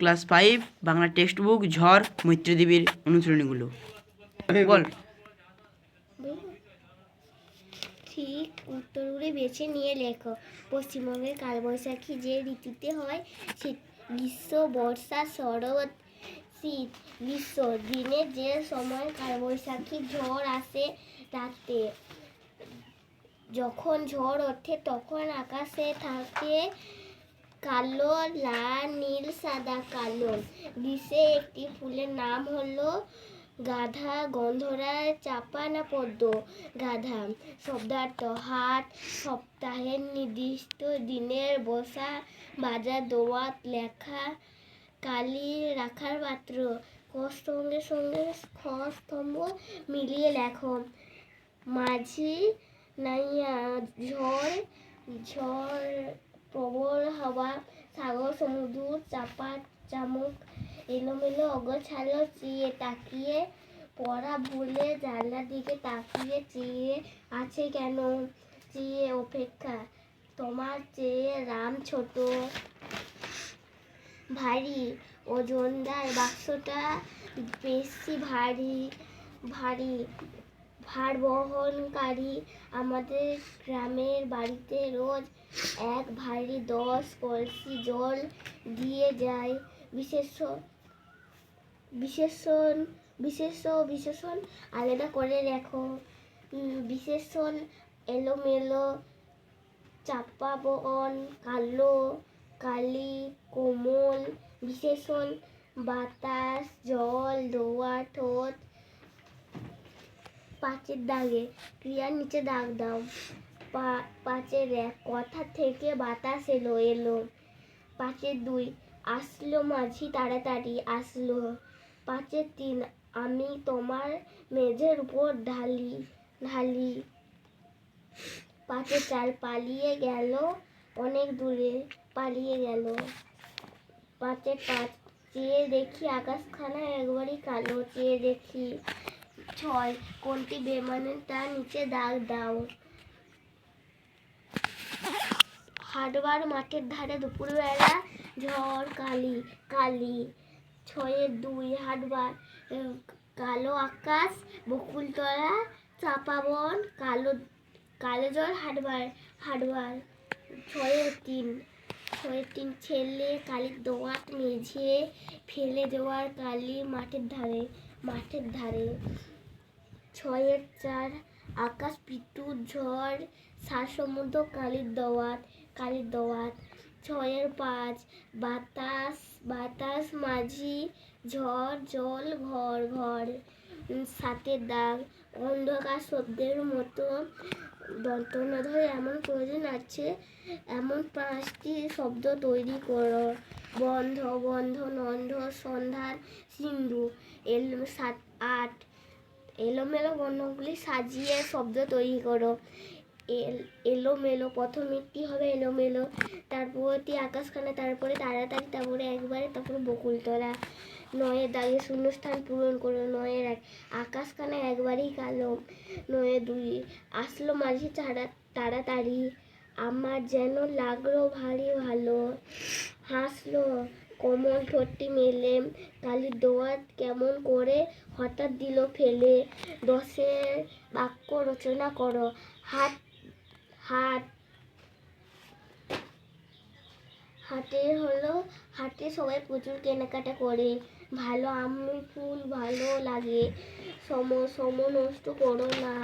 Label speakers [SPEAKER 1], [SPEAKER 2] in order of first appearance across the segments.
[SPEAKER 1] Class five, Bangla text book ঝড় মৈত্রী দেবীর অনুসরণীগুলো। বল।
[SPEAKER 2] ঠিক উত্তরগুলি বেছে নিয়ে লেখো। পশ্চিমবঙ্গের কালবৈশাখী যে ঋতুতে হয় শীত গ্রীষ্ম, বর্ষা, শরৎ শীত, গ্রীষ্ম দিনে যে সময় কালবৈশাখী ঝড় আসে রাতে, যখন ঝড় ওঠে তখন আকাশে থাকে কালো, লাল, নীল, সাদা, কালো। গ্রীষ্মে একটি ফুলের নাম হলো গাধা, গন্ধরা, চাপা না পদ্ম গাধা। শব্দার্থ, হাট সপ্তাহের নির্দিষ্ট দিনের বসা, বাজার, দোয়াত, লেখা, কালি রাখার পাত্র। সঙ্গে সঙ্গে খ স্তম্ভ মিলিয়ে লেখো। মাঝি, নাইয়া, ঝড় ঝড় প্রবল হাওয়া, সাগর, সমুদ্র চাপা চামুক, এলোমেলো অগোছালো চেয়ে তাকিয়ে পড়া ভুলে জানলার দিকে তাকিয়ে চেয়ে আছে কেন? চেয়ে অপেক্ষা। তোমার চেয়ে রাম ছোট। ভারী। ওজনদার বাক্সটা বেশি ভারী ভারী ভার বহনকারী আমাদের গ্রামের বাড়িতে রোজ এক ভারী দশ কলসি জল দিয়ে যায়। বিশেষ বিশেষণ বিশেষ বিশেষণ আলাদা করে রেখো। বিশেষণ এলোমেলো, চাপা বন, কালো, কালি, কোমল। বিশেষণ বাতাস, জল, দোয়া, ঠোঁট, পাঁচের দাগে। ক্রিয়ার নিচে দাগ দাও। পাঁচের এক কথা থেকে বাতাস এলো এলো। পাঁচের দুই, আসলো মাঝি তাড়াতাড়ি, আসলো। পাঁচের তিন, আমি তোমার মেঝের উপর ঢালি ঢালি। পাঁচের চার, পালিয়ে গেল অনেক দূরে, পালিয়ে গেল। পাঁচের পাঁচ, চেয়ে দেখি আকাশখানা একবারই কালো, চেয়ে দেখি ছয়, কোনটি বেমানে তার নিচে দাগ দাও। হাটবার মাঠের ধারে দুপুরবেলা ঝড়, কালি কালি ছয়ের দুই হাটবার কালো আকাশ, বকুলতলা, চাপাবন, কালো কালো জল হাটবার হাটবার ছয়ের তিন ছয়ের তিন ছেলে কালির দোয়াত মেঝে ফেলে দেওয়ার কালি মাঠের ধারে মাঠের ধারে ছয়ের চার আকাশ পিটুর ঝড় সার সমুদ্র কালির দোয়াত কালির দোয়াত, ছয়ের পাঁচ, বাতাস বাতাস মাঝি, ঝড়, জল, ঘর ঘর সাতের দাগ, অন্ধকার শব্দের মতো দন্তন্য ধরে এমন প্রয়োজন আছে, এমন পাঁচটি শব্দ তৈরি করো, বন্ধ বন্ধ, নন্ধ সন্ধ্যার সিন্ধু, এল, সাত, আট এলোমেলো বর্ণগুলি সাজিয়ে শব্দ তৈরি করো। এল, এলোমেলো প্রথমেরটি হবে এলোমেলো তারপরটি আকাশখানা, তারপরে তাড়াতাড়ি, তারপরে একবারে, তারপরে বকুলতলা। নয়ের দাগে শূন্যস্থান পূরণ করো, নয়ের এক, আকাশখানা একবারেই কালো নয়ে দুই, আসলো মাঝি তাড়া, তাড়াতাড়ি, আমার যেন লাগল ভারী ভালো, হাসলো কোমল ঠোঁটটি মেলে, কালির দোয়াত কেমন করে হঠাৎ দিল ফেলে। দশের বাক্য রচনা করো। হাত হাত হাটে হলো হাটে সবাই প্রচুর কেনাকাটা করে। ভালো আমি ফুল ভালো লাগে। সম সম নষ্ট করো না।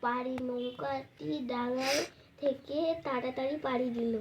[SPEAKER 2] পারি নৌকাটি ডাঙায় থেকে তাড়াতাড়ি পাড়ি দিল।